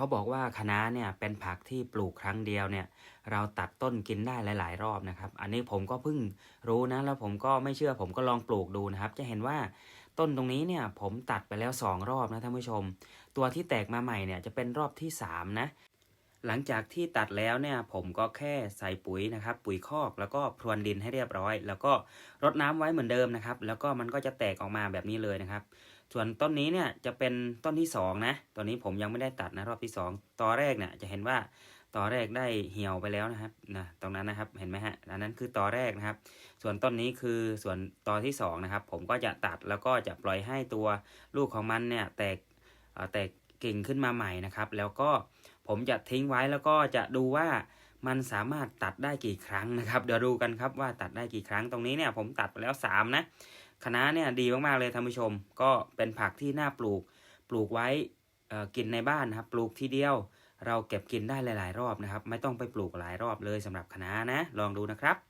เขาบอกว่าคะน้าเนี่ยเป็นผักที่ปลูกครั้งเดียวเนี่ย เราตัดต้นกินได้หลาย ๆ รอบนะครับ อันนี้ผมก็เพิ่งรู้นะ แล้วผมก็ไม่เชื่อผมก็ลองปลูกดูนะครับ จะเห็นว่าต้นตรงนี้เนี่ยผมตัดไปแล้วสองรอบนะท่านผู้ชม ตัวที่แตกมาใหม่เนี่ยจะเป็นรอบที่สามนะ หลังจากที่ตัดแล้วเนี่ยผมก็แค่ใส่ปุ๋ยนะครับ ปุ๋ยคอกแล้วก็พรวนดินให้เรียบร้อย แล้วก็รดน้ำไว้เหมือนเดิมนะครับ แล้วก็มันก็จะแตกออกมาแบบนี้เลยนะครับ ส่วนต้นนี้เนี่ยจะเป็นต้นที่สองนะตอนนี้ผมยังไม่ได้ตัดนะรอบที่สองตอแรกเนี่ยจะเห็นว่าตอแรกได้เหี่ยวไปแล้วนะครับนะตรงนั้นนะครับเห็นไหมฮะอันนั้นคือตอแรกนะครับ ส่วนต้นนี้คือส่วนตอที่สองนะครับผมก็จะตัดแล้วก็จะปล่อยให้ตัวลูกของมันเนี่ยแตกอ่อแตกกิ่งขึ้นมาใหม่นะครับ แล้วก็ผมจะทิ้งไว้แล้วก็จะดูว่า มันสามารถตัดได้กี่ครั้งนะครับ เดี๋ยวดูกันครับว่าตัดได้กี่ครั้งตรงนี้เนี่ยผมตัดไปแล้วสามนะคะน้าเนี่ยดีมาก ๆ เลยท่านผู้ชม ก็เป็นผักที่น่าปลูกปลูกไว้อ่อกินในบ้านนะครับ ปลูกทีเดียว เราเก็บกินได้หลาย ๆ รอบนะครับ ไม่ต้องไปปลูกหลายรอบเลยสำหรับคะน้านะ ลองดูนะครับ